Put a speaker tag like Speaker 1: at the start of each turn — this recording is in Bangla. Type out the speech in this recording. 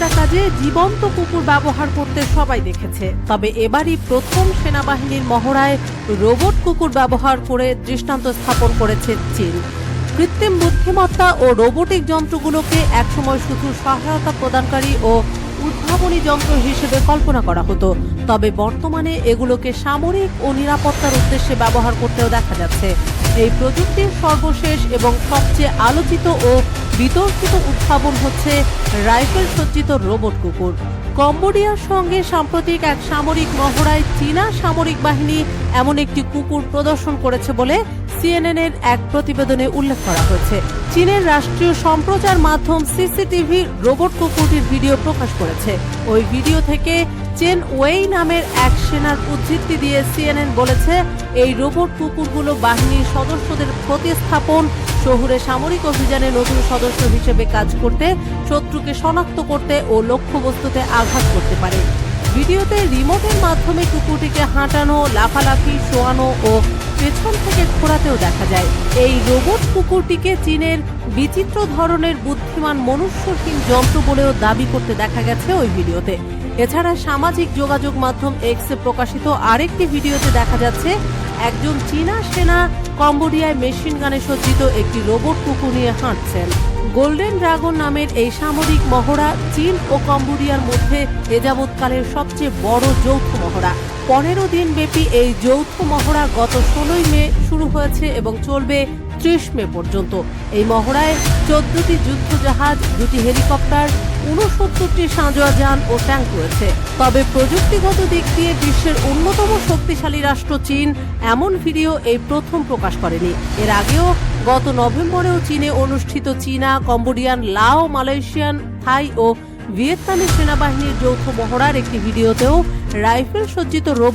Speaker 1: গোয়েন্দা কাজে জীবন্ত কুকুর ব্যবহার করতে সবাই দেখেছে। তবে এবারই প্রথম সেনাবাহিনীর মহড়ায় রোবট কুকুর ব্যবহার করে দৃষ্টান্ত স্থাপন করেছে চীন। কৃত্রিম বুদ্ধিমত্তা ও রোবটিক যন্ত্রগুলোকে একসময় শুধু সহায়তা প্রদানকারী ও উদ্ভাবনী যন্ত্র হিসেবে কল্পনা করা হতো। তবে বর্তমানে এগুলোকে সামরিক ও নিরাপত্তার উদ্দেশ্যে ব্যবহার করতেও দেখা যাচ্ছে। এই প্রযুক্তির সর্বশেষ এবং সবচেয়ে আলোচিত ও বিতর্কিত উদ্ভাবন হচ্ছে রাইফেল সজ্জিত রোবট কুকুর। কম্বোডিয়ার সঙ্গে সাম্প্রতিক এক সামরিক মহড়ায় চীনা সামরিক বাহিনী এমন একটি কুকুর প্রদর্শন করেছে বলে সিএনএন এর এক প্রতিবেদনে উল্লেখ করা হয়েছে। চীনের রাষ্ট্রীয় সম্প্রচার মাধ্যম সিসিটিভি রোবট কুকুরটির ভিডিও প্রকাশ করেছে। ওই ভিডিও থেকে চেন ওয়েই নামের এক সেনার উদ্ধৃতি দিয়ে সিএনএন বলেছে, এই রোবট কুকুরগুলো বাহিনীর সদস্যদের প্রতিস্থাপন, শহুরে সামরিক অভিযানে নতুন সদস্য হিসেবে কাজ করতে, শত্রুকে শনাক্ত করতে ও লক্ষ্যবস্তুতে আঘাত করতে পারে। ভিডিওতে রিমোটের মাধ্যমে কুকুরটিকে হাঁটানো, লাফালাফি, শোয়ানো ও পেছন থেকে ঘোরাতেও দেখা যায়। এই রোবট কুকুরটিকে চীনের বিচিত্র ধরনের বুদ্ধিমান মনুষ্যহীন যন্ত্র বলেও দাবি করতে দেখা গেছে ওই ভিডিওতে। এছাড়া সামাজিক যোগাযোগ মাধ্যম এক্সে প্রকাশিত আরেকটি ভিডিওতে দেখা যাচ্ছে, একজন চীনা সেনা কম্বোডিয়ায় মেশিন গানে সজ্জিত একটি রোবট কুকুর নিয়ে হাঁটছেন। গোল্ডেন ড্রাগন নামের এই সামরিক মহড়া চীন ও কম্বোডিয়ার মধ্যে এ যাবৎকালের সবচেয়ে বড় যৌথ মহড়া। পনেরো দিন ব্যাপী এই যৌথ মহড়া গত ষোলোই মে শুরু হয়েছে এবং চলবে ত্রিশ মে পর্যন্ত। এই মহড়ায় চোদ্দটি যুদ্ধজাহাজ, দুটি হেলিকপ্টার উনসত্তরটি সাঁজোয়া যান ও ট্যাঙ্ক রয়েছে। তবে প্রযুক্তিগত দিক দিয়ে বিশ্বের অন্যতম শক্তিশালী রাষ্ট্র চীন এমন ভিডিও এই প্রথম প্রকাশ করেনি। এর আগেও গত নভেম্বরেও চীনে অনুষ্ঠিত চীনা, কম্বোডিয়ান, লাও, মালয়েশিয়ান, থাই ও ভিয়েতনামি সেনাবাহিনীর যৌথ মহড়ার একটি ভিডিওতেও রাইফেল সজ্জিত রোবট